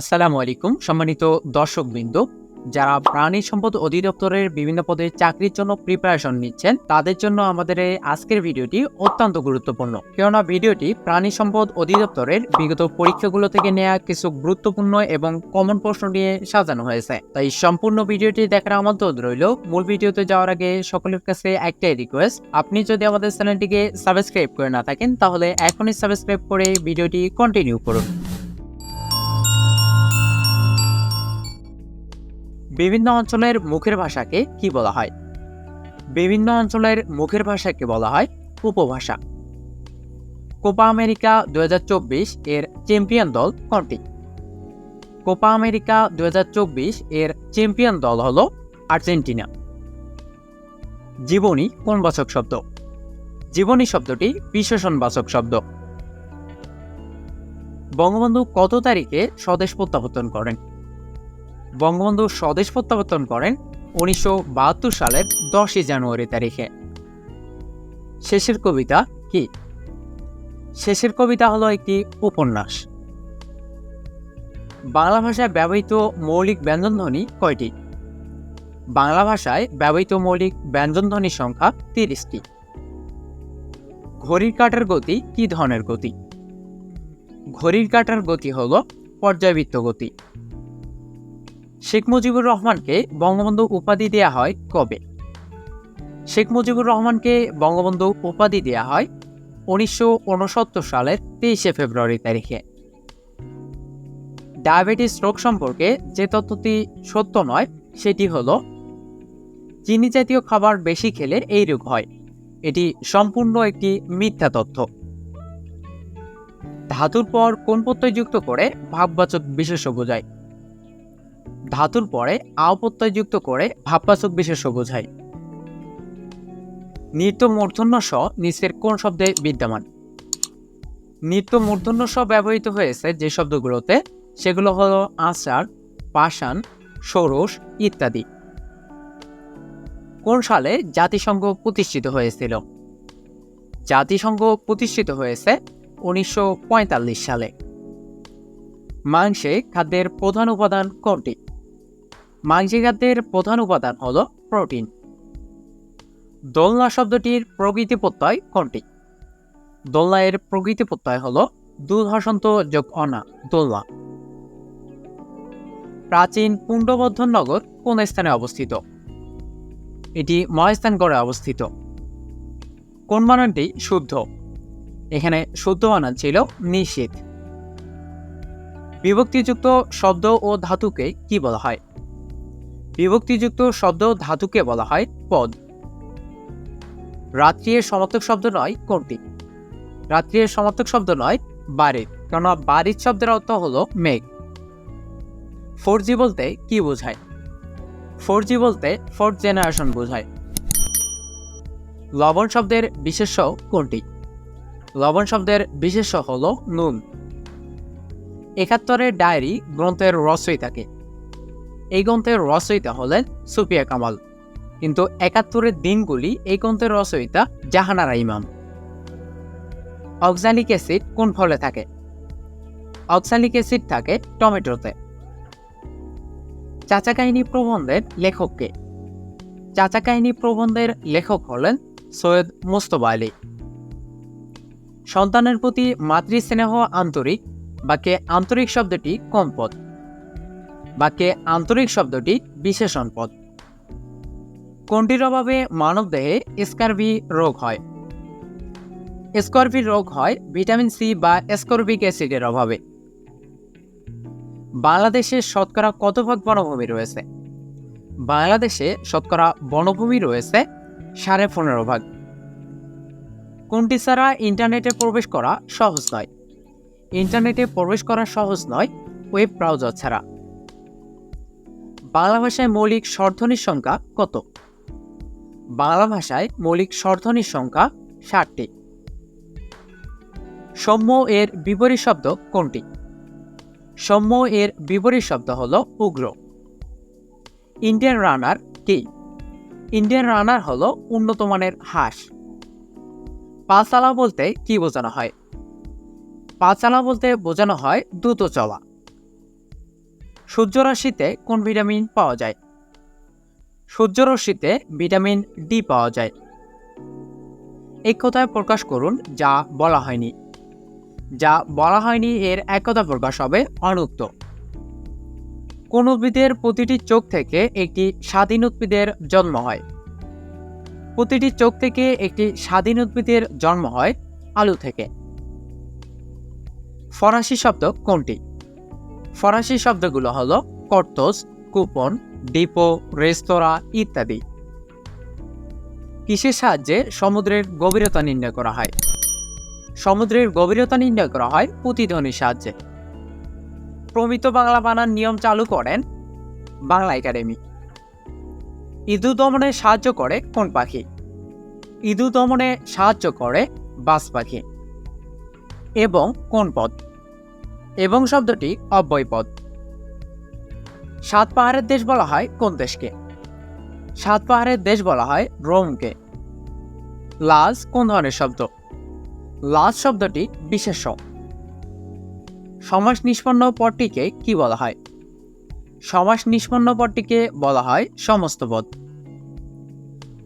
আসসালামু আলাইকুম, সম্মানিত দর্শকবৃন্দ। যারা প্রাণী সম্পদ অধিদপ্তরের বিভিন্ন পদে চাকরির জন্য প্রিপারেশন নিচ্ছেন, তাদের জন্য আমাদের এই আজকের ভিডিওটি অত্যন্ত গুরুত্বপূর্ণ। কেননা ভিডিওটি প্রাণী সম্পদ অধিদপ্তরের বিগত পরীক্ষাগুলো থেকে নেওয়া কিছু গুরুত্বপূর্ণ এবং কমন প্রশ্ন নিয়ে সাজানো হয়েছে। তাই সম্পূর্ণ ভিডিওটি দেখার আমন্ত্রণ রইল। মূল ভিডিওতে যাওয়ার আগে সকলের কাছে একটাই রিকোয়েস্ট আপনি যদি আমাদের চ্যানেলটিকে সাবস্ক্রাইব করে না থাকেন, তাহলে এখনই সাবস্ক্রাইব করে ভিডিওটি কন্টিনিউ করুন। বিভিন্ন অঞ্চলের মুখের ভাষাকে কি বলা হয়? বিভিন্ন অঞ্চলের মুখের ভাষাকে বলা হয় উপভাষা। কোপা আমেরিকা দুই হাজার চব্বিশ এর চ্যাম্পিয়ন দল কোনটি? কোপা আমেরিকা দুই হাজার চব্বিশ এর চ্যাম্পিয়ন দল হল আর্জেন্টিনা। জীবনী কোন বাচক শব্দ? জীবনী শব্দটি বিশেষণবাচক শব্দ। বঙ্গবন্ধু কত তারিখে স্বদেশ প্রত্যাবর্তন করেন? বঙ্গবন্ধু স্বদেশ প্রত্যাবর্তন করেন উনিশশো বাহাত্তর সালের দশই জানুয়ারি তারিখে। শেষের কবিতা কি? শেষের কবিতা হলো একটি উপন্যাস। বাংলা ভাষায় ব্যবহৃত মৌলিক ব্যঞ্জনধ্বনি কয়টি? বাংলা ভাষায় ব্যবহৃত মৌলিক ব্যঞ্জনধ্বনির সংখ্যা তিরিশটি। ঘড়ির কাঁটার গতি কি ধরনের গতি? ঘড়ির কাঁটার গতি হলো পর্যায়বৃত্ত গতি। শেখ মুজিবুর রহমানকে বঙ্গবন্ধু উপাধি দেয়া হয় কবে? শেখ মুজিবুর রহমানকে বঙ্গবন্ধু উপাধি দেয়া হয় উনিশশো উনসত্তর সালের তেইশে ফেব্রুয়ারি তারিখে। ডায়াবেটিস রোগ সম্পর্কে যে তথ্যটি সত্য নয়, সেটি হল, চিনি জাতীয় খাবার বেশি খেলে এই রোগ হয়। এটি সম্পূর্ণ একটি মিথ্যা তথ্য। ধাতুর পর কোন প্রত্যয় যুক্ত করে ভাববাচক বিশেষ বোঝায় ধাতুর পরে আও যুক্ত করে ভাববাচক বিশেষ্য বোঝায়। নিত্য মূর্ধন্য স নিচের কোন শব্দে বিদ্যমান? নিত্য মূর্ধন্য স ব্যবহৃত হয়েছে যে শব্দগুলোতে, সেগুলো হলো আচার, পাষাণ, ষোড়শ ইত্যাদি। কোন সালে জাতিসংঘ প্রতিষ্ঠিত হয়েছিল? জাতিসংঘ প্রতিষ্ঠিত হয়েছে উনিশশো পঁয়তাল্লিশ সালে। মাংসে খাদ্যের প্রধান উপাদান কোনটি? মাংসে খাদ্যের প্রধান উপাদান হল প্রোটিন। দোলনা শব্দটির প্রকৃতি প্রত্যয় কোনটি? দোলনা এর প্রকৃতি প্রত্যয় হল দুধসন্ত যোগ অনা দোলনা। প্রাচীন পুণ্ডবর্ধন নগর কোন স্থানে অবস্থিত? এটি মহাস্থানগড়ে অবস্থিত। কোন বানানটি শুদ্ধ? এখানে শুদ্ধ বানান ছিল নিশ্চিত বিভক্তিযুক্ত শব্দ ও ধাতুকে কি বলা হয়? বিভক্তিযুক্ত শব্দ ধাতুকে বলা হয় পদ। রাত্রির সমার্থক শব্দ নয়, কোনটি? রাত্রির সমার্থক শব্দ নয় বাড়ির কেননা বাড়ির শব্দের অর্থ হলো মেঘ। ফোর জি বলতে কি বোঝায়? ফোর জি বলতে ফোর্থ জেনারেশন বোঝায়। লবণ শব্দের বিশেষ্য কোনটি? লবণ শব্দের বিশেষ্য হলো নুন। একাত্তরের ডায়েরি গ্রন্থের রচয়িতাকে এই গ্রন্থের রচয়িতা হলেন সুফিয়া কামাল। কিন্তু একাত্তরের দিনগুলি এই গ্রন্থের রচয়িতা জাহানারা ইমাম। অক্সালিক অ্যাসিড কোন ফলে থাকে? অক্সালিক অ্যাসিড থাকে টমেটোতে। চাচা কাহিনী প্রবন্ধের লেখককে চাচা কাহিনী প্রবন্ধের লেখক হলেন সৈয়দ মোস্তফা আলী। সন্তানের প্রতি মাতৃস্নেহ আন্তরিক বাক্যে আন্তরিক শব্দটি কম পদ। বাক্যে আন্তরিক শব্দটি বিশেষণ পদ। কোনটির অভাবে মানবদেহে স্কারভি রোগ হয়? স্করভি রোগ হয় ভিটামিন সি বা স্করবিক অ্যাসিডের অভাবে। বাংলাদেশে শতকরা কত ভাগ বনভূমি রয়েছে? বাংলাদেশে শতকরা বনভূমি রয়েছে সাড়ে পনেরো ভাগ। কোনটি ছাড়া ইন্টারনেটে প্রবেশ করা সহজ নয়? ইন্টারনেটে প্রবেশ করা সহজ নয়, ওয়েব ব্রাউজার ছাড়া। বাংলা ভাষায় মৌলিক স্বরধ্বনির সংখ্যা কত? বাংলা ভাষায় মৌলিক স্বরধ্বনির সংখ্যা ষাটটি। সৌম্য এর বিপরীত শব্দ কোনটি? সৌম্য এর বিপরীত শব্দ হল উগ্র। ইন্ডিয়ান রানার কি? ইন্ডিয়ান রানার হল উন্নত মানের হাঁস। পাঁচালা বলতে কি বোঝানো হয়? পাঁচালা বলতে বোঝানো হয় দ্রুত চলা। সূর্যরশ্মিতে কোন ভিটামিন পাওয়া যায়? সূর্যরশ্মিতে ভিটামিন ডি পাওয়া যায়। এক কথায় প্রকাশ করুন, যা বলা হয়নি। যা বলা হয়নি এর একতা প্রকাশ হবে অনুক্ত। কোন উদ্ভিদের প্রতিটি চোখ থেকে একটি স্বাধীন উদ্ভিদের জন্ম হয়। প্রতিটি চোখ থেকে একটি স্বাধীন উদ্ভিদের জন্ম হয় আলু থেকে। ফরাসি শব্দ কোনটি? ফরাসি শব্দগুলো হলো কর্তোস, কুপন, ডিপো, রেস্তোরাঁ ইত্যাদি। কিসের সাহায্যে সমুদ্রের গভীরতা নির্ণয় করা হয়? সমুদ্রের গভীরতা নির্ণয় করা হয় প্রতিধ্বনির সাহায্যে। প্রমিত বাংলা বানান নিয়ম চালু করেন বাংলা একাডেমি। ইঁদু দমনে সাহায্য করে কোন পাখি? ইঁদু দমনে সাহায্য করে বাস পাখি। এবং কোন পদ? এবং শব্দটি অব্যয় পদ। সাত পাহাড়ের দেশ বলা হয় কোন দেশকে? সাত পাহাড়ের দেশ বলা হয় রোমকে। লাজ কোন ধরনের শব্দ? লাজ শব্দটি বিশেষ্য। সমাস নিষ্পন্ন পদটিকে কি বলা হয়? সমাস নিষ্পন্ন পদটিকে বলা হয় সমস্ত পদ।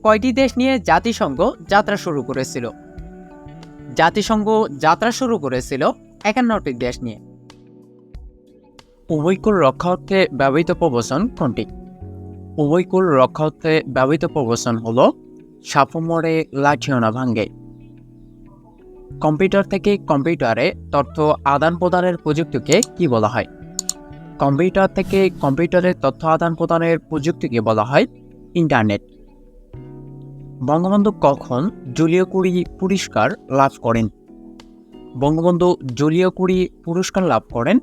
কয়টি দেশ নিয়ে জাতিসংঘ যাত্রা শুরু করেছিল? জাতিসংঘ যাত্রা শুরু করেছিল একান্নটি দেশ নিয়ে। উভয়কুল রক্ষা অর্থে ব্যবহৃত প্রবচন কোনটি? উভয়কুল রক্ষা অর্থে ব্যবহৃত প্রবচন হল, সাপমরে লাঠিওনা ভাঙ্গে কম্পিউটার থেকে কম্পিউটারে তথ্য আদান প্রদানের প্রযুক্তিকে কি বলা হয়? কম্পিউটার থেকে কম্পিউটারে তথ্য আদান প্রদানের প্রযুক্তিকে বলা হয় ইন্টারনেট। বঙ্গবন্ধু কখন জলীয় কুড়ি পুরস্কার লাভ করেন? বঙ্গবন্ধু জলীয় কুড়ি পুরস্কার লাভ করেন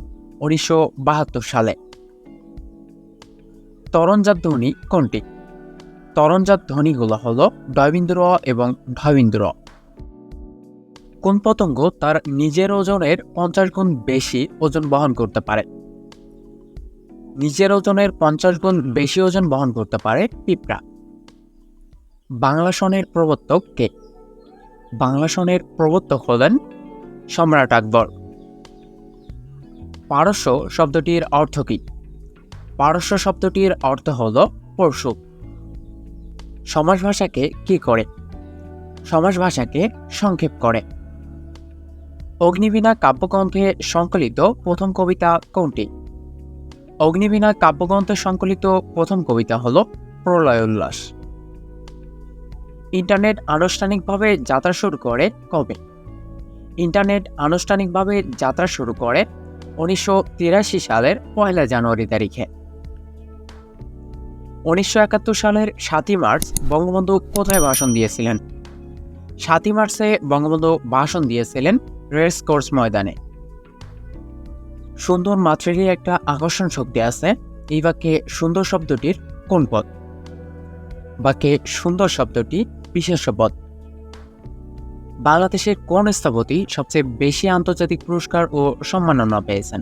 উনিশশো বাহাত্তর সালে। তরণজাত ধ্বনি কোনটি? তরণজাত ধ্বনিগুলো হল ডয়বিন্দুর এবং ঢয়বিন্দুর কোন পতঙ্গ তার নিজের ওজনের পঞ্চাশ গুণ বেশি ওজন বহন করতে পারে? নিজের ওজনের পঞ্চাশ গুণ বেশি ওজন বহন করতে পারে পিঁপড়া। বাংলা সনের প্রবর্তক কে? বাংলা সনের প্রবর্তক হলেন সম্রাট আকবর। পারস্য শব্দটির অর্থ কী? পারস্য শব্দটির অর্থ হল পরশু সমাজ ভাষাকে কি করে? সমাজ ভাষাকে সংক্ষেপ করে। অগ্নিবীণা কাব্যগ্রন্থে সংকলিত প্রথম কবিতা কোনটি? অগ্নিবীণা কাব্যগ্রন্থে সংকলিত প্রথম কবিতা হল প্রলয় উল্লাস ইন্টারনেট আনুষ্ঠানিকভাবে যাত্রা শুরু করে কবে? ইন্টারনেট আনুষ্ঠানিকভাবে যাত্রা শুরু করে উনিশশো তিরাশি সালের পয়লা জানুয়ারি তারিখে। উনিশশো একাত্তর সালের সাতই মার্চ বঙ্গবন্ধু কোথায় ভাষণ দিয়েছিলেন? সাতই মার্চে বঙ্গবন্ধু ভাষণ দিয়েছিলেন রেস কোর্স ময়দানে। সুন্দর মাত্রেরই একটা আকর্ষণ শক্তি আছে, এই বাক্যে সুন্দর শব্দটির কোন পদ? বাক্যে সুন্দর শব্দটি বিশেষ পদ। বাংলাদেশের কোন স্থপতি সবচেয়ে বেশি আন্তর্জাতিক পুরস্কার ও সম্মাননা পেয়েছেন।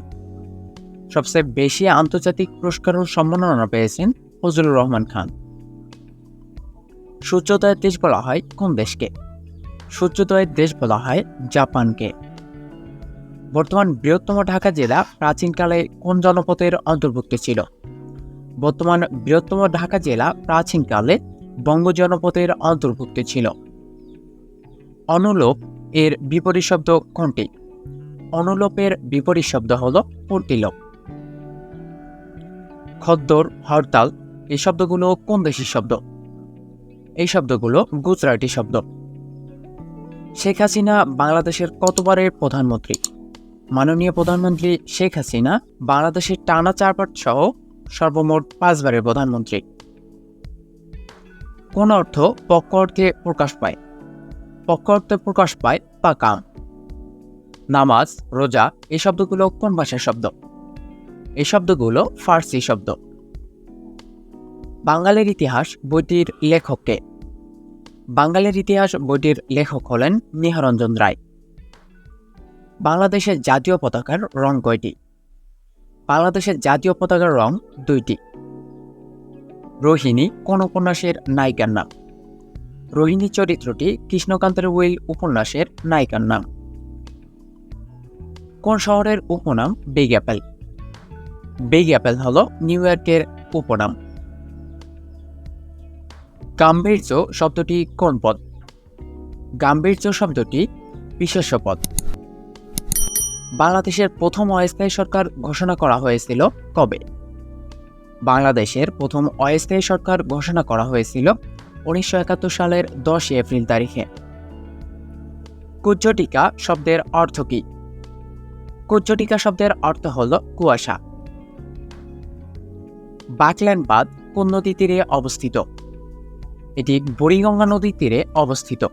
সবচেয়ে বেশি আন্তর্জাতিক পুরস্কার ও সম্মাননা পেয়েছেন ফজলুর রহমান খান। সূর্যোদয়ের দেশ বলা হয় কোন দেশকে? সূর্যোদয়ের দেশ বলা হয় জাপানকে। বর্তমান বৃহত্তম ঢাকা জেলা প্রাচীনকালে কোন জনপদের অন্তর্ভুক্ত ছিল? বর্তমান বৃহত্তম ঢাকা জেলা প্রাচীনকালে বঙ্গ জনপদের অন্তর্ভুক্ত ছিল। অনুলোপ এর বিপরীত শব্দ কোনটি? অনুলোপের বিপরীত শব্দ হল প্রতিলোপ। খদ্দর, হরতাল, এই শব্দগুলো কোন দেশের শব্দ? এই শব্দগুলো গুজরাটি শব্দ। শেখ হাসিনা বাংলাদেশের কতবারের প্রধানমন্ত্রী? মাননীয় প্রধানমন্ত্রী শেখ হাসিনা বাংলাদেশের টানা চারপাট সহ সর্বমোট পাঁচবারের প্রধানমন্ত্রী। কোন অর্থ পক্ষ অর্থে প্রকাশ পায়? পক্ষ অর্থে প্রকাশ পায় পাকাম নামাজ, রোজা, এই শব্দগুলো কোন ভাষার শব্দ? এই শব্দগুলো ফার্সি শব্দ। বাঙালির ইতিহাস বইটির লেখককে বাঙালির ইতিহাস বইটির লেখক হলেন নিহারঞ্জন রায়। বাংলাদেশের জাতীয় পতাকার রং কয়টি? বাংলাদেশের জাতীয় পতাকার রং দুইটি। রোহিণী কোন উপন্যাসের নায়িকার নাম? রোহিণী চরিত্রটি কৃষ্ণকান্তের উইল উপন্যাসের নায়িকার নাম। কোন শহরের উপনাম বিগ অ্যাপেল বিগ অ্যাপেল হল নিউ ইয়র্কের উপনাম। গাম্ভীর্য শব্দটি কোন পদ? গাম্ভীর্য শব্দটি বিশেষ্য পদ। বাংলাদেশের প্রথম অস্থায়ী সরকার ঘোষণা করা হয়েছিল কবে? বাংলাদেশের প্রথম অস্থায়ী সরকার ঘোষণা করা হয়েছিল উনিশশো একাত্তর সালের দশই এপ্রিল তারিখে। কুজ্জটিকা শব্দের অর্থ কী? কুজ্জটিকা শব্দের অর্থ হল কুয়াশা। বাকল্যান্ড বাঁধ কোন নদী তীরে অবস্থিত? এটি বুড়িগঙ্গা নদীর তীরে অবস্থিত।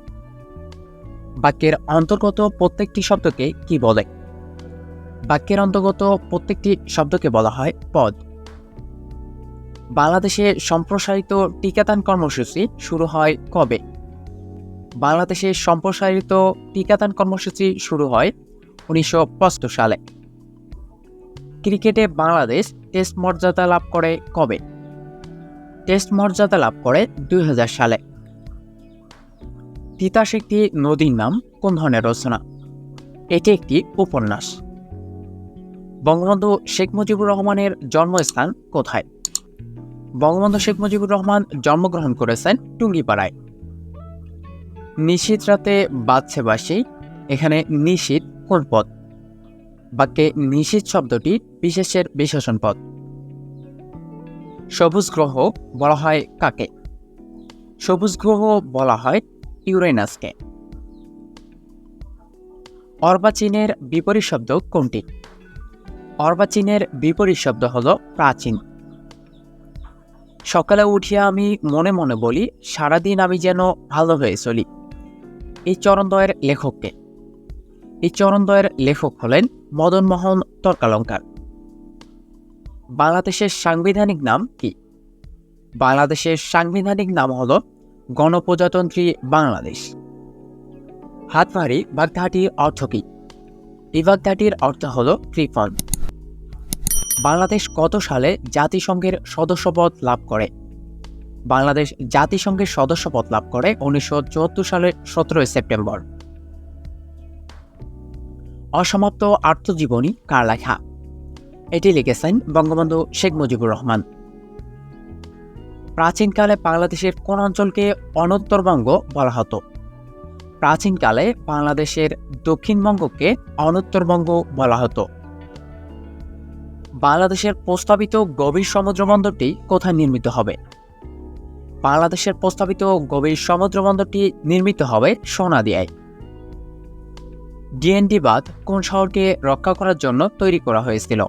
বাক্যের অন্তর্গত প্রত্যেকটি শব্দকে কি বলে? বাক্যের অন্তর্গত প্রত্যেকটি শব্দকে বলা হয় পদ। বাংলাদেশে সম্প্রসারিত টিকাদান কর্মসূচি শুরু হয় কবে? বাংলাদেশে সম্প্রসারিত টিকাদান কর্মসূচি শুরু হয় উনিশশো সালে। ক্রিকেটে বাংলাদেশ টেস্ট মর্যাদা লাভ করে কবে? টেস্ট মর্যাদা লাভ করে দুই হাজার সালে। তিতাস একটি নদীর নাম কোন ধরনের রচনা? এটি একটি উপন্যাস। বঙ্গবন্ধু শেখ মুজিবুর রহমানের জন্মস্থান কোথায়? বঙ্গবন্ধু শেখ মুজিবুর রহমান জন্মগ্রহণ করেছেন টুঙ্গিপাড়ায়। নিশীত রাতে বাজছে বাসি এখানে নিশীত কোন পদ বাক্যে নিশীত শব্দটি বিশেষের বিশেষণ পদ সবুজ গ্রহ বলা হয় কাকে? সবুজ গ্রহ বলা হয় ইউরেনাসকে। অর্বাচীনের বিপরীত শব্দ কোনটি? অর্বাচীনের বিপরীত শব্দ হল প্রাচীন। সকালে উঠিয়া আমি মনে মনে বলি, সারাদিন আমি যেন ভালো হয়ে চলি। এই চরণদ্বয়ের লেখককে। এই চরণদ্বয়ের লেখক হলেন মদনমোহন তর্কালঙ্কার। বাংলাদেশের সাংবিধানিক নাম কি? বাংলাদেশের সাংবিধানিক নাম হল গণপ্রজাতন্ত্রী বাংলাদেশ। হাতভারি বাগধাটির অর্থ কি? এই বাগধাটির অর্থ হল ত্রিফল বাংলাদেশ কত সালে জাতিসংঘের সদস্যপদ লাভ করে? বাংলাদেশ জাতিসংঘের সদস্যপদ লাভ করে উনিশশো চুয়াত্তর সালের সতেরোই সেপ্টেম্বর। অসমাপ্ত আত্মজীবনী কার লেখা? এটি লিখেছেন বঙ্গবন্ধু শেখ মুজিবুর রহমান। প্রাচীনকালে বাংলাদেশের কোন অঞ্চলকে অনুত্তরবঙ্গ বলা হতো? প্রাচীনকালে বাংলাদেশের দক্ষিণবঙ্গকে অনুত্তরবঙ্গ বলা হতো। বাংলাদেশের প্রস্তাবিত গভীর সমুদ্র বন্দরটি কোথায় নির্মিত হবে? বাংলাদেশের প্রস্তাবিত গভীর সমুদ্র বন্দরটি নির্মিত হবে সোনাদিয়ায়। ডিএনডি বাঁধ কোন শহরকে রক্ষা করার জন্য তৈরি করা হয়েছিল?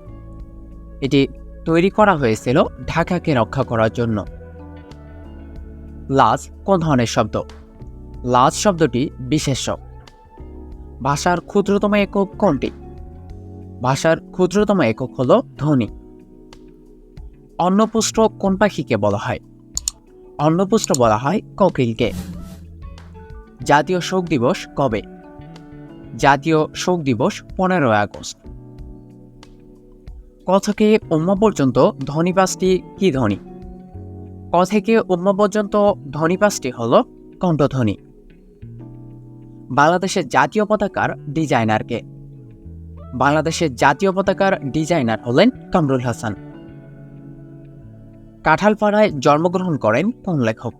এটি তৈরি করা হয়েছিল ঢাকাকে রক্ষা করার জন্য। লাজ কোন ধরনের শব্দ? লাজ শব্দটি বিশেষ্য। ভাষার ক্ষুদ্রতম একক কোনটি? ভাষার ক্ষুদ্রতম একক হল ধ্বনি। অন্নপুষ্ট কোন পাখিকে বলা হয়? অন্নপুষ্ট বলা হয় কোকিলকে। জাতীয় শোক দিবস কবে? জাতীয় শোক দিবস পনেরোই আগস্ট। ক থেকে উম্ম পর্যন্ত ধ্বনি পাঁচটি কি ধ্বনি? ক থেকে উম্ম পর্যন্ত ধ্বনি পাঁচটি হল কণ্ঠধ্বনি। বাংলাদেশের জাতীয় পতাকার ডিজাইনারকে। বাংলাদেশের জাতীয় পতাকার ডিজাইনার হলেন কামরুল হাসান। কাঁঠালপাড়ায় জন্মগ্রহণ করেন কোন লেখক?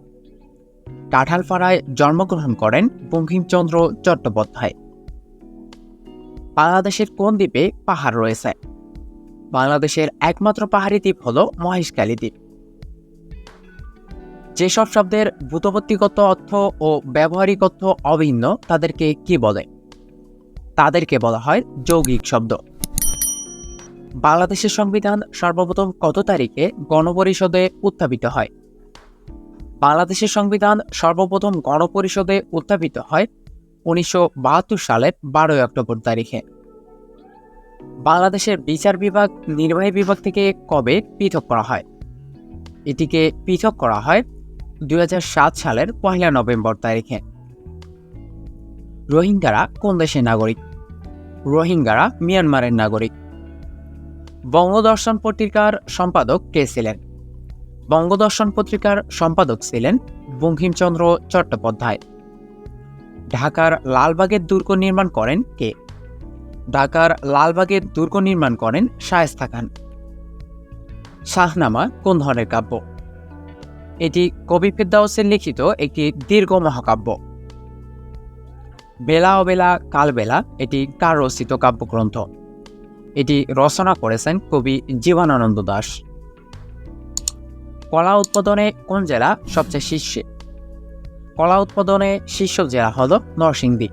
কাঁঠালপাড়ায় জন্মগ্রহণ করেন বঙ্কিমচন্দ্র চট্টোপাধ্যায়। বাংলাদেশের কোন দ্বীপে পাহাড় রয়েছে? বাংলাদেশের একমাত্র পাহাড়ি দ্বীপ হল মহেশখালী দ্বীপ। যেসব শব্দের ভূতপত্তিগত অর্থ ও ব্যবহারিক অর্থ অভিন্ন, তাদেরকে কি বলে? তাদেরকে বলা হয় যৌগিক শব্দ। বাংলাদেশের সংবিধান সর্বপ্রথম কত তারিখে গণপরিষদে উত্থাপিত হয়? বাংলাদেশের সংবিধান সর্বপ্রথম গণপরিষদে উত্থাপিত হয় উনিশশো বাহাত্তর সালের বারোই অক্টোবর তারিখে। বাংলাদেশের বিচার বিভাগ, নির্বাহী বিভাগ থেকে কবে পৃথক করা হয়? এটিকে পৃথক করা হয় দু হাজার সাত সালের পহেলা নভেম্বর তারিখে। রোহিঙ্গারা কোন দেশের নাগরিক? রোহিঙ্গারা মিয়ানমারের নাগরিক। বঙ্গদর্শন পত্রিকার সম্পাদক কে ছিলেন? বঙ্গদর্শন পত্রিকার সম্পাদক ছিলেন বঙ্কিমচন্দ্র চট্টোপাধ্যায়। ঢাকার লালবাগের দুর্গ নির্মাণ করেন কে? ঢাকার লালবাগের দুর্গ নির্মাণ করেন শায়েস্তা খান। শাহনামা কোন ধরনের কাব্য? এটি কবি ফেরদাউসের লিখিত একটি দীর্ঘ মহাকাব্য। বেলা অবেলা কালবেলা এটি কার রচিত কাব্যগ্রন্থ? এটি রচনা করেছেন কবি জীবনানন্দ দাস। কলা উৎপাদনে কোন জেলা সবচেয়ে শীর্ষে? কলা উৎপাদনে শীর্ষ জেলা হল নরসিংদী।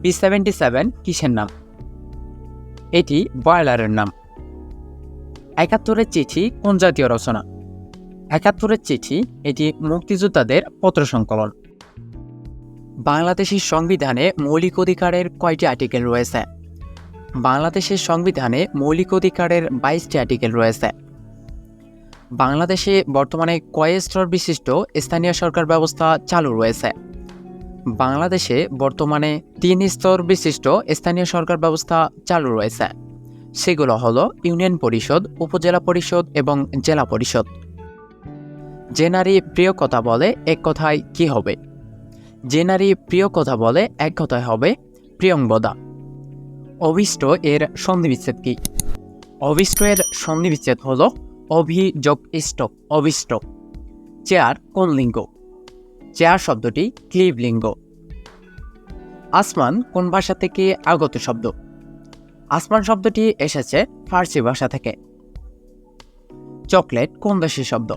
বি সেভেন্টি সেভেন কিসের নাম? এটি বয়লারের নাম। একাত্তরের চিঠি কোন জাতীয় রচনা? একাত্তরের চিঠি, এটি মুক্তিযোদ্ধাদের পত্র সংকলন। বাংলাদেশের সংবিধানে মৌলিক অধিকারের কয়টি আর্টিকেল রয়েছে? বাংলাদেশের সংবিধানে মৌলিক অধিকারের বাইশটি আর্টিকেল রয়েছে। বাংলাদেশে বর্তমানে কয় স্তর বিশিষ্ট স্থানীয় সরকার ব্যবস্থা চালু রয়েছে? বাংলাদেশে বর্তমানে তিন স্তর বিশিষ্ট স্থানীয় সরকার ব্যবস্থা চালু রয়েছে। সেগুলো হলো ইউনিয়ন পরিষদ, উপজেলা পরিষদ এবং জেলা পরিষদ। যে নারী প্রিয় কথা বলে, এক কথায় কি হবে? যে নারী প্রিয় কথা বলে, এক কথায় হবে প্রিয়ংবদা অভিষ্ট এর সন্ধিবিচ্ছেদ কি? অভিষ্ট এর সন্ধিবিচ্ছেদ হল অভিযোগ ইষ্ট অভিষ্ট। চেয়ার কোন লিঙ্গ? চেয়ার শব্দটি ক্লিব লিঙ্গ। আসমান কোন ভাষা থেকে আগত শব্দ? আসমান শব্দটি এসেছে ফার্সি ভাষা থেকে। চকলেট কোন দেশের শব্দ?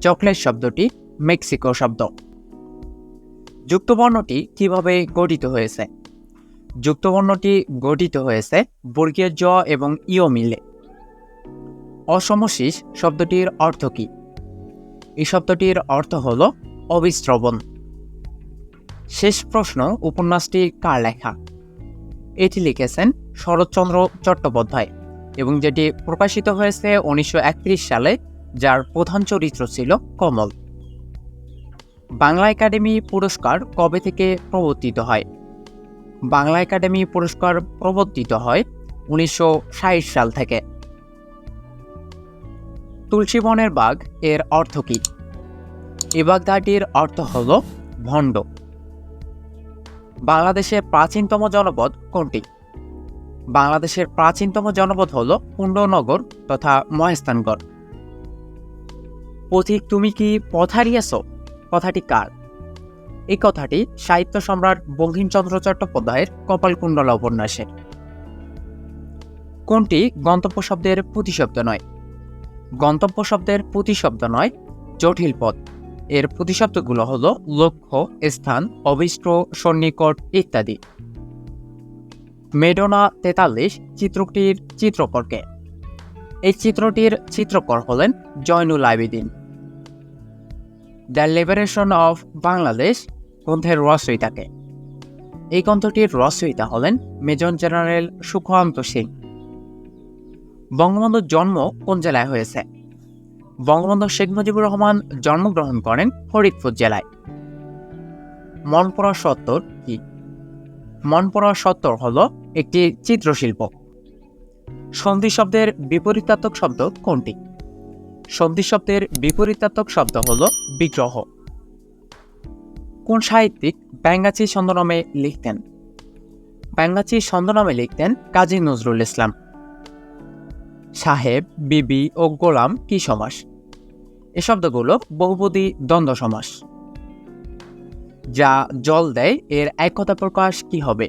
চকলেট শব্দটি মেক্সিকো শব্দ। যুক্তবর্ণটি কীভাবে গঠিত হয়েছে? যুক্তবর্ণটি গঠিত হয়েছে বর্গীয় জ এবং ইও মিলে। অসমশিস শব্দটির অর্থ কি? এই শব্দটির অর্থ হল অবিশ্রবণ শেষ প্রশ্ন উপন্যাসটি কার লেখা? এটি লিখেছেন শরৎচন্দ্র চট্টোপাধ্যায় এবং যেটি প্রকাশিত হয়েছে উনিশশো একত্রিশ সালে, যার প্রধান চরিত্র ছিল কমল। বাংলা একাডেমি পুরস্কার কবে থেকে প্রবর্তিত হয়? বাংলা একাডেমি পুরস্কার প্রবর্তিত হয় উনিশশো সাল থেকে। তুলসী বনের বাঘ এর অর্থ কী? এ বাগদাটির অর্থ হল ভণ্ড। বাংলাদেশের প্রাচীনতম জনপদ কোনটি? বাংলাদেশের প্রাচীনতম জনপদ হল কুণ্ডনগর তথা মহেস্তানগড় পথিক তুমি কি পথ হারিয়েছ কথাটি কার? এই কথাটি সাহিত্য সম্রাট বঙ্কিমচন্দ্র চট্টোপাধ্যায়ের কপালকুণ্ডলা উপন্যাসের কোনটি গন্তব্য শব্দের প্রতিশব্দ নয়? গন্তব্য শব্দের প্রতিশব্দ নয়, জটিল পদ এর প্রতিশব্দগুলো হল লক্ষ্য, স্থান অভিষ্ট সন্নিকট ইত্যাদি। মেডোনা তেতাল্লিশ চিত্রটির চিত্রকরকে। এই চিত্রটির চিত্রকর হলেন Zainul Abedin. The liberation of Bangladesh গ্রন্থের রচয়িতাকে। এই গ্রন্থটির রচয়িতা হলেন মেজর জেনারেল সুখান্ত সিং। বঙ্গবন্ধুর জন্ম কোন জেলায় হয়েছে? বঙ্গবন্ধু শেখ মুজিবুর রহমান জন্মগ্রহণ করেন ফরিদপুর জেলায়। মনপড়া সত্তর কি? মনপড়া সত্তর হল একটি চিত্রশিল্প। সন্ধি শব্দের বিপরীতাত্মক শব্দ কোনটি? সন্ধি শব্দের বিপরীতাত্মক শব্দ হল বিগ্রহ। কোন সাহিত্যিক ব্যাঙ্গাচি ছন্দনামে লিখতেন? ব্যাঙ্গাচি ছন্দনামে লিখতেন কাজী নজরুল ইসলাম। সাহেব, বিবি ও গোলাম কি সমাস? এ শব্দগুলো বহুপদী দ্বন্দ্ব সমাস। যা জল দেয়, এর একতা প্রকাশ কি হবে?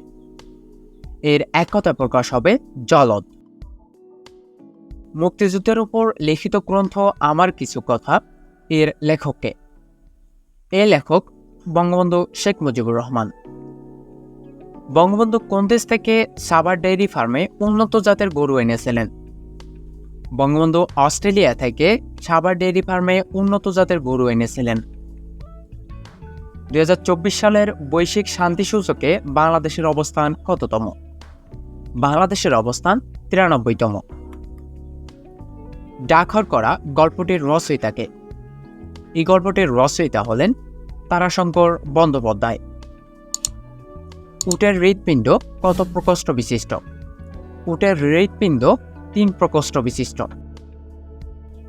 এর একতা প্রকাশ হবে জলদ। মুক্তিযুদ্ধের উপর লিখিত গ্রন্থ আমার কিছু কথা, এর লেখককে। এ লেখক বঙ্গবন্ধু শেখ মুজিবুর রহমান। বঙ্গবন্ধু কোন দেশ থেকে সাবার ডেইরি ফার্মে উন্নত জাতের গরু এনেছিলেন? বঙ্গবন্ধু অস্ট্রেলিয়া থেকে সাবার ডেইরি ফার্মে উন্নত জাতের গরু এনেছিলেন। দুই হাজার চব্বিশ সালের বৈশ্বিক শান্তি সূচকে বাংলাদেশের অবস্থান কততম? বাংলাদেশের অবস্থান তিরানব্বইতম। ডাকঘর করা গল্পটির রচয়িতাকে। এই গল্পটির রচয়িতা হলেন তারাশঙ্কর বন্দ্যোপাধ্যায়। উটের হৃৎপিণ্ড কত প্রকোষ্ঠ বিশিষ্ট? উটের হৃৎপিণ্ড তিন প্রকোষ্ঠ বিশিষ্ট।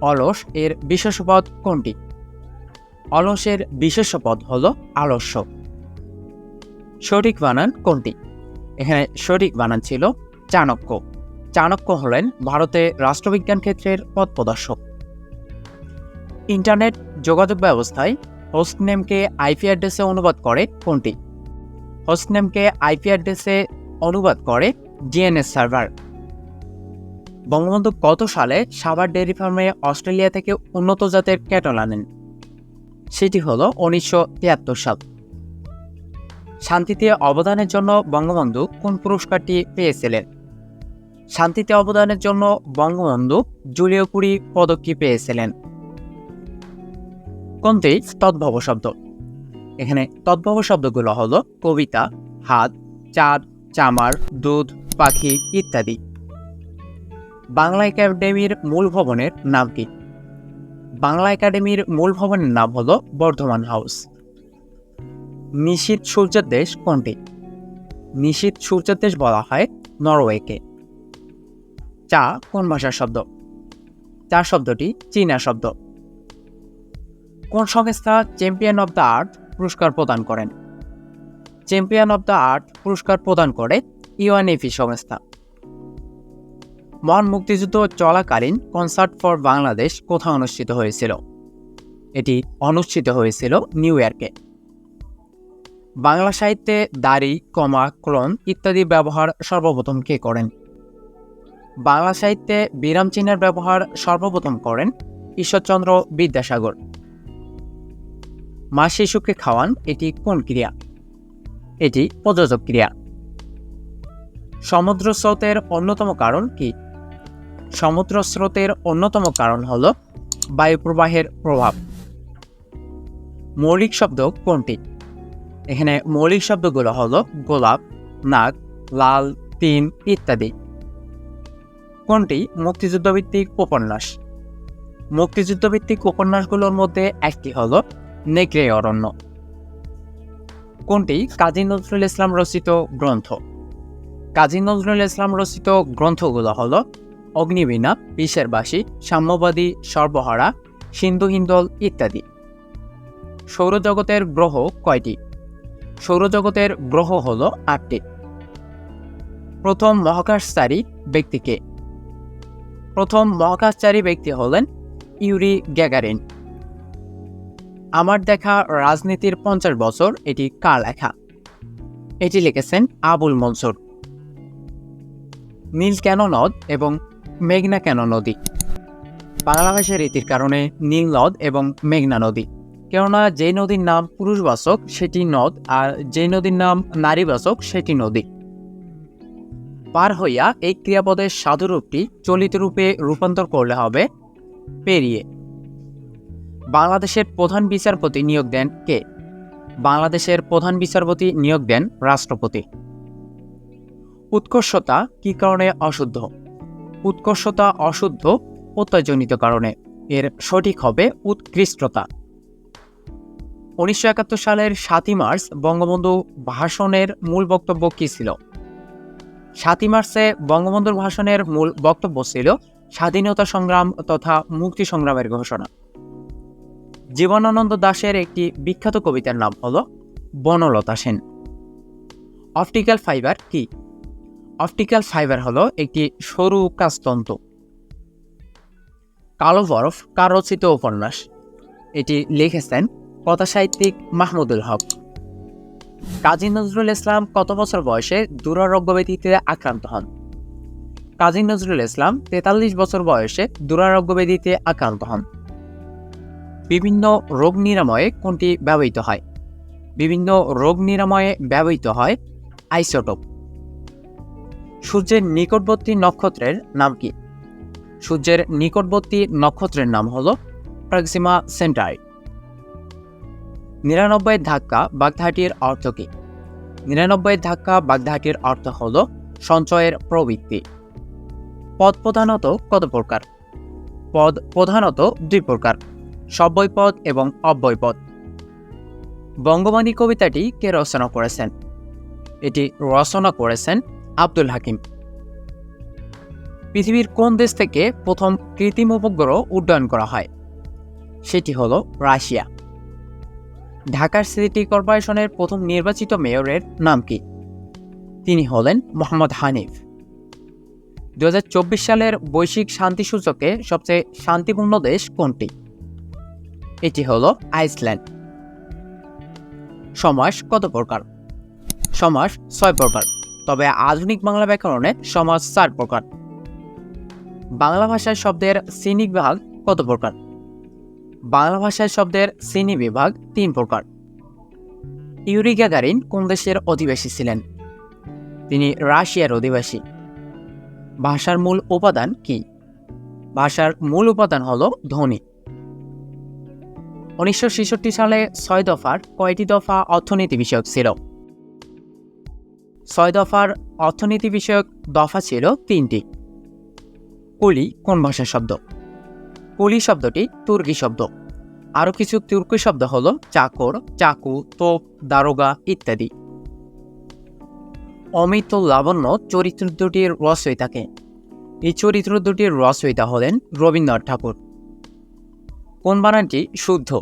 অলস এর বিশেষপদ কোনটি? অলসের বিশেষপদ হল আলস্য। সঠিক বানান কোনটি? এখানে সঠিক বানান ছিল চাণক্য। চাণক্য হলেন ভারতে রাষ্ট্রবিজ্ঞান ক্ষেত্রের পথ প্রদর্শক ইন্টারনেট যোগাযোগ ব্যবস্থায় হোস্ট নেমকে আইপি অ্যাড্রেসে অনুবাদ করে কোনটি হোস্ট নেমকে আইপি অ্যাড্রেসে অনুবাদ করে জিএনএস সার্ভার। বঙ্গবন্ধু কত সালে সাভার ডেয়ারি ফার্মে অস্ট্রেলিয়া থেকে উন্নত জাতের ক্যাটল আনেন? সেটি হলো উনিশশো সাল। শান্তিতে অবদানের জন্য বঙ্গবন্ধু কোন পুরস্কারটি পেয়েছিলেন? শান্তিতে অবদানের জন্য বঙ্গবন্ধু জুলিও কুড়ি পদকটি পেয়েছিলেন কোনটি? তদ্ভব শব্দ। এখানে তদ্ভব শব্দগুলো হলো কবিতা, হাত, চাঁদ, চামার, দুধ, পাখি ইত্যাদি। বাংলা একাডেমির মূল ভবনের নাম কি? বাংলা একাডেমির মূল ভবনের নাম হলো বর্ধমান হাউস। নিশীত সূর্যের দেশ কোনটি? নিশীত সূর্যের দেশ বলা হয় নরওয়েকে। চা কোন ভাষার শব্দ? চা শব্দটি চীনা শব্দ। কোন সংস্থা চ্যাম্পিয়ন অব দ্য আর্থ পুরস্কার প্রদান করেন? চ্যাম্পিয়ন অব দ্য আর্থ পুরস্কার প্রদান করে ইউএনএফি সংস্থা। মহান মুক্তিযুদ্ধ চলাকালীন কনসার্ট ফর বাংলাদেশ কোথায় অনুষ্ঠিত হয়েছিল? এটি অনুষ্ঠিত হয়েছিল নিউ ইয়র্কে। বাংলা সাহিত্যে দাড়ি, কমা ক্লোন ইত্যাদি ব্যবহার সর্বপ্রথম কে করেন? বাংলা সাহিত্যে বিরাম চিহ্নের ব্যবহার সর্বপ্রথম করেন ঈশ্বরচন্দ্র বিদ্যাসাগর। মা শিশুকে খাওয়ান এটি কোন ক্রিয়া? এটি প্রযোজক ক্রিয়া। সমুদ্র স্রোতের অন্যতম কারণ কি? সমুদ্র স্রোতের অন্যতম কারণ হল বায়ুপ্রবাহের প্রভাব। মৌলিক শব্দ কোনটি? এখানে মৌলিক শব্দগুলো হলো গোলাপ নাক লাল তিন ইত্যাদি। কোনটি? মুক্তিযুদ্ধভিত্তিক উপন্যাস। মুক্তিযুদ্ধভিত্তিক উপন্যাসগুলোর মধ্যে একটি হল নেকড়ে অরণ্য। কোনটি? কাজী নজরুল ইসলাম রচিত গ্রন্থ। কাজী নজরুল ইসলাম রচিত গ্রন্থগুলো হল অগ্নিবীণা, বিষের বাসী সাম্যবাদী সর্বহারা, সিন্ধু হিন্দল ইত্যাদি। সৌরজগতের গ্রহ কয়টি? সৌরজগতের গ্রহ হল আটটি। প্রথম মহাকাশচারী ব্যক্তিকে প্রথম মহাকাশচারী ব্যক্তি হলেন ইউরি গ্যাগারিন। আমার দেখা রাজনীতির পঞ্চাশ বছর, এটি কার লেখা? এটি লিখেছেন আবুল মনসুর। নীল কেন নদ এবং মেঘনা কেন নদী? বাংলা ভাষার রীতির কারণে নীল নদ এবং মেঘনা নদী। কেননা যে নদীর নাম পুরুষবাচক, সেটি নদ, আর যে নদীর নাম নারীবাচক, সেটি নদী। পার হইয়া এই ক্রিয়াপদের সাধুরূপটি চলিত রূপে রূপান্তর করলে হবে। পেরিয়ে। বাংলাদেশের প্রধান বিচারপতি নিয়োগ দেন কে? বাংলাদেশের প্রধান বিচারপতি নিয়োগ দেন রাষ্ট্রপতি। উৎকর্ষতা কি কারণে অশুদ্ধ? উৎকর্ষতা অশুদ্ধ প্রত্যয়জনিত কারণে। এর সঠিক হবে উৎকৃষ্টতা। উনিশশো একাত্তর সালের সাতই মার্চ বঙ্গবন্ধু ভাষণের মূল বক্তব্য কী ছিল? সাতই মার্চে বঙ্গবন্ধুর ভাষণের মূল বক্তব্য ছিল স্বাধীনতা সংগ্রাম তথা মুক্তি সংগ্রামের ঘোষণা। জীবনানন্দ দাশের একটি বিখ্যাত কবিতার নাম হল বনলতা সেন। অপটিক্যাল ফাইবার কি? অপটিক্যাল ফাইবার হলো একটি সরু কাজতন্তু কালো বরফ কার রচিত উপন্যাস। এটি লিখেছেন কথাসাহিত্যিক মাহমুদুল হক। কাজী নজরুল ইসলাম কত বছর বয়সে দুরারোগ্য ব্যাধিতে আক্রান্ত হন? কাজী নজরুল ইসলাম তেতাল্লিশ বছর বয়সে দুরারোগ্য ব্যাধিতে আক্রান্ত হন। বিভিন্ন রোগ নিরাময়ে কোনটি ব্যবহৃত হয়? বিভিন্ন রোগ নিরাময়ে ব্যবহৃত হয় আইসোটোপ। সূর্যের নিকটবর্তী নক্ষত্রের নাম কি? সূর্যের নিকটবর্তী নক্ষত্রের নাম হল প্রাক্সিমা সেন্টাই। নিরানব্বই ধাক্কা বাগধাটির অর্থ কি? নিরানব্বই ধাক্কা বাগধাটির অর্থ হল সঞ্চয়ের প্রবৃত্তি। পদ প্রধানত কত প্রকার? পদ প্রধানত দুই প্রকার সব্যয় পদ এবং অব্যয় পদ বঙ্গবাণী কবিতাটি কে রচনা করেছেন? এটি রচনা করেছেন আব্দুল হাকিম। পৃথিবীর কোন দেশ থেকে প্রথম কৃত্রিম উপগ্রহ উড্ডয়ন করা হয়? সেটি হল রাশিয়া। ঢাকার সিটি কর্পোরেশনের প্রথম নির্বাচিত মেয়রের নাম কি? তিনি হলেন মোহাম্মদ হানিফ। দু হাজার চব্বিশ সালের বৈশ্বিক শান্তি সূচকে সবচেয়ে শান্তিপূর্ণ দেশ কোনটি? এটি হল আইসল্যান্ড। সমাস কত প্রকার? সমাস ছয় প্রকার, তবে আধুনিক বাংলা ব্যাকরণে সমাজ চার প্রকার। বাংলা ভাষায় শব্দের শ্রেণি বিভাগ কত প্রকার? বাংলা ভাষায় শব্দের শ্রেণি বিভাগ তিন প্রকার। ইউরি গ্যাগারিন কোন দেশের অধিবাসী ছিলেন? তিনি রাশিয়ার অধিবাসী। ভাষার মূল উপাদান কি? ভাষার মূল উপাদান হল ধ্বনি। উনিশশো ছেষট্টি সালে ছয় দফার কয়টি দফা অর্থনীতি বিষয়ক ছিল? ছয় দফার অর্থনীতি বিষয়ক দফা ছিল তিনটি। কুলি কোন ভাষার শব্দ? কুলি শব্দটি তুর্কি শব্দ। আরও কিছু তুর্কি শব্দ হল চাকর, চাকু, তোপ, দারোগা ইত্যাদি। অমিত লাবণ্য চরিত্র দুটির রচয়িতাকে। এই চরিত্র দুটির রচয়িতা হলেন রবীন্দ্রনাথ ঠাকুর। কোন বানানটি শুদ্ধ?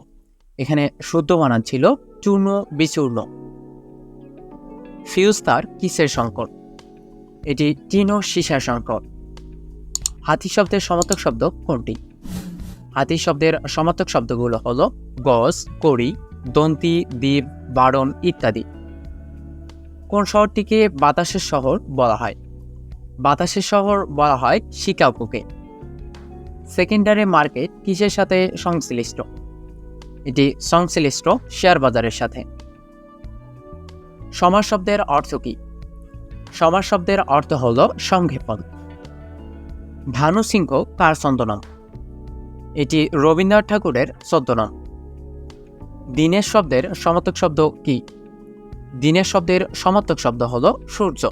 এখানে শুদ্ধ বানান ছিল চূর্ণ বিচূর্ণ। ফিউজ তার কিসের সংকট? এটি টিনো সীসার সংকট। হাতি শব্দের সমর্থক শব্দ কোনটি? হাতি শব্দের সমার্থক শব্দগুলো হলো গজ কড়ি, দন্তি, দ্বীপ, বারণ ইত্যাদি। কোন শহরটিকে বাতাসের শহর বলা হয়? বাতাসের শহর বলা হয় শিকাগোকে। সেকেন্ডারি মার্কেট কিসের সাথে সংশ্লিষ্ট? এটি সংশ্লিষ্ট শেয়ার বাজারের সাথে। সমাজ শব্দের অর্থ কি? সমাজ শব্দের অর্থ হল সংক্ষেপণ। ভানু সিংহ কার ছন্দনাম? এটি রবীন্দ্রনাথ ঠাকুরের ছদ্মনাম দিনের শব্দের সমর্থক শব্দ কি? দিনের শব্দের সমর্থক শব্দ হল সূর্য।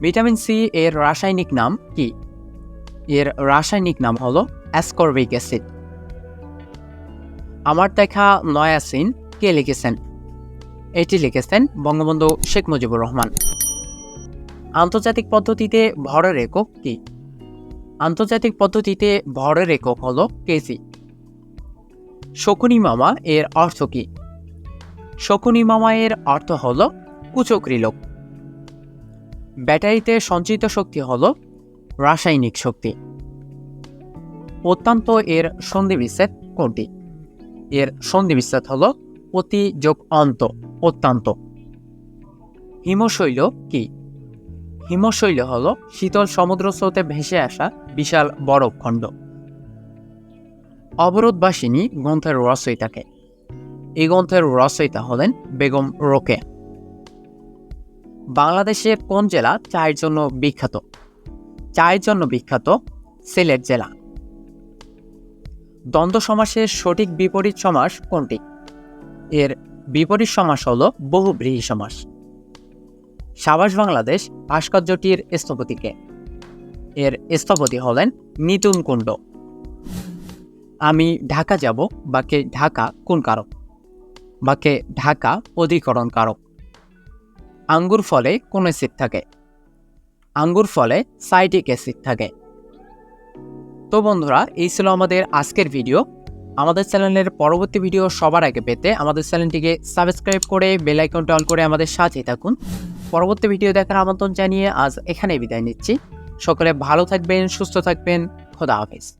ভিটামিন সি এর রাসায়নিক নাম কি? এর রাসায়নিক নাম হল অ্যাসকর্বিক অ্যাসিড আমার দেখা নয়াসিন, কে লিখেছেন? এটি লিখেছেন বঙ্গবন্ধু শেখ মুজিবুর রহমান। আন্তর্জাতিক পদ্ধতিতে ভরের একক কি? আন্তর্জাতিক পদ্ধতিতে ভরের একক হল কেজি। শকুনি মামা এর অর্থ কি? শকুনি মামা এর অর্থ হল কুচক্রি লোক। ব্যাটারিতে সঞ্চিত শক্তি হল রাসায়নিক শক্তি। অত্যন্ত এর সন্ধিবিচ্ছেদ কোনটি? এর সন্ধিবিচ্ছেদ হল অতি যোগ অন্ত, অত্যন্ত। হিমশৈল কি? হিমশৈল হল শীতল সমুদ্র স্রোতে ভেসে আসা বিশাল বরফখণ্ড অবরোধবাসিনী গ্রন্থের রচয়িতাকে। এই গ্রন্থের রচয়িতা হলেন বেগম রোকে বাংলাদেশের কোন জেলা চায়ের জন্য বিখ্যাত? চায়ের জন্য বিখ্যাত সিলেট জেলা। দ্বন্দ্ব সমাসের সঠিক বিপরীত সমাস কোনটি? এর বিপরীত সমাস হল বহুব্রীহী সমাস। সাবাস বাংলাদেশ ভাস্কর্যটির স্থপতিকে। এর স্থপতি হলেন নিতুন কুণ্ড। আমি ঢাকা যাব, বাকে ঢাকা কোন কারক? বাকে ঢাকা অধিকরণ কারক। আঙ্গুর ফলে কোন অ্যাসিড থাকে। আঙ্গুর ফলে সাইটিক অ্যাসিড থাকে। তো বন্ধুরা, এই ছিল আমাদের আজকের ভিডিও। আমাদের চ্যানেলের পরবর্তী ভিডিও সবার আগে পেতে আমাদের চ্যানেলটিকে সাবস্ক্রাইব করে বেল আইকনটা অন করে আমাদের সাথেই থাকুন। পরবর্তী ভিডিও দেখার আমন্ত্রণ জানিয়ে আজ এখানেই বিদায় নিচ্ছি। সকলে ভালো থাকবেন, সুস্থ থাকবেন। খোদা হাফেজ।